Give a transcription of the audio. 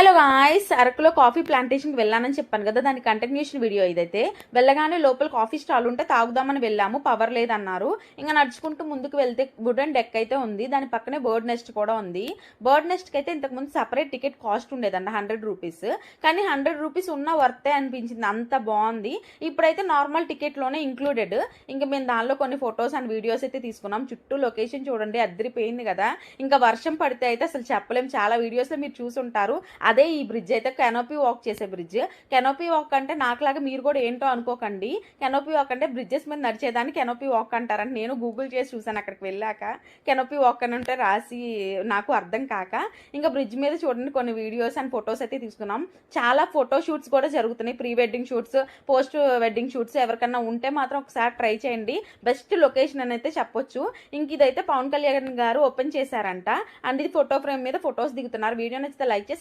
Hello guys అరకులో coffee ప్లాంటేషన్కి వెళ్ళానని చెప్పాను కదా దాని కంటిన్యూషన్ వీడియో ఇదైతే. వెళ్ళగానే లోపల కాఫీ స్టాల్ ఉంటే తాగుదామని వెళ్ళాము పవర్ లేదన్నారు. ఇంకా నడుచుకుంటూ ముందుకు వెళ్తే వుడెన్ డెక్ అయితే ఉంది దాని పక్కనే బర్డ్ నెస్ట్ కూడా ఉంది. బర్డ్ నెస్ట్కి అయితే ఇంతకుముందు సపరేట్ టికెట్ కాస్ట్ ఉండేదండి హండ్రెడ్ రూపీస్ కానీ హండ్రెడ్ రూపీస్ ఉన్న వర్తే అనిపించింది అంత బాగుంది. ఇప్పుడైతే నార్మల్ టికెట్లోనే ఇంక్లూడెడ్ ఇంకా మేము దానిలో కొన్ని ఫొటోస్ అండ్ వీడియోస్ అయితే తీసుకున్నాం. చుట్టూ లొకేషన్ చూడండి అద్దరిపోయింది కదా. ఇంకా వర్షం పడితే అయితే అసలు చెప్పలేం. చాలా వీడియోస్లో మీరు చూసుంటారు. అదే ఈ బ్రిడ్జ్ అయితే కెనోపీ వాక్ చేసే బ్రిడ్జ్ కెనోపీ వాక్ అంటే నాకులాగా మీరు కూడా ఏంటో అనుకోకండి. కెనోపీ వాక్ అంటే బ్రిడ్జెస్ మీద నడిచేదాన్ని కెనోపీ వాక్ అంటారని నేను గూగుల్ చేసి చూసాను అక్కడికి వెళ్ళాక. కెనోపీ వాక్ అని ఉంటే రాసి నాకు అర్థం కాక. ఇంకా బ్రిడ్జ్ మీద చూడండి కొన్ని వీడియోస్ అండ్ ఫొటోస్ అయితే తీసుకున్నాం. చాలా ఫోటో షూట్స్ కూడా జరుగుతున్నాయి. Pre wedding shoots post wedding shoots ఎవరికన్నా ఉంటే మాత్రం ఒకసారి ట్రై చేయండి. బెస్ట్ లొకేషన్ అని అయితే చెప్పొచ్చు. ఇంక ఇదైతే పవన్ కళ్యాణ్ గారు ఓపెన్ చేశారంట. అండ్ ఇది ఫోటో ఫ్రేమ్ మీద ఫొటోస్ దిగుతున్నారు. వీడియో నచ్చితే లైక్ చేసి